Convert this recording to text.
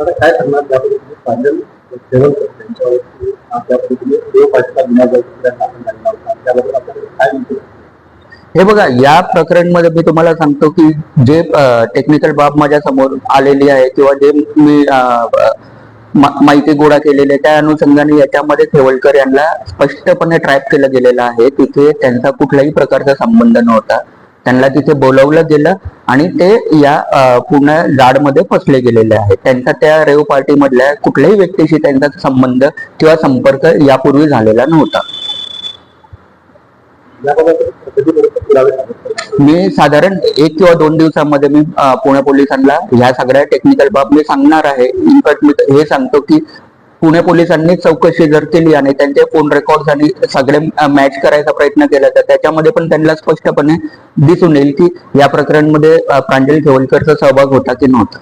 आता काय करणार त्या पद्धतीने प्रांजल देवळकर त्यांच्यावरती आपल्या पद्धतीने देव पाठीचा गुन्हा दाखल झालेला होता त्याबद्दल आपल्याकडे काय म्हणतो? हे बघा या प्रकरणमध्ये मी तुम्हाला सांगतो की जे टेक्निकल बाब माझ्यासमोर आलेली आहे किंवा जे मी माहिती गोळा केलेली आहे त्या अनुषंगाने याच्यामध्ये खेवलकर यांना स्पष्टपणे ट्रॅप केलं गेलेलं आहे. तिथे त्यांचा कुठल्याही प्रकारचा संबंध नव्हता. त्यांना तिथे बोलवलं गेलं आणि ते या पूर्ण जाडमध्ये फसले गेलेले आहेत. त्यांचा त्या रेव पार्टी मधल्या कुठल्याही व्यक्तीशी त्यांचा संबंध किंवा संपर्क यापूर्वी झालेला नव्हता. मी साधारण एक किंवा दोन दिवसामध्ये मी पुणे पोलिसांना ह्या सगळ्या टेक्निकल बाब मी सांगणार आहे. इनफॅक्ट मी हे सांगतो की पुणे पोलिसांनी चौकशी जर केली आणि त्यांचे फोन रेकॉर्ड आणि सगळे मॅच करायचा प्रयत्न केला तर त्याच्यामध्ये पण त्यांना स्पष्टपणे दिसून येईल की या प्रकरणामध्ये प्रांजली प्रांजल खेवलकरचा सहभाग होता की नव्हता.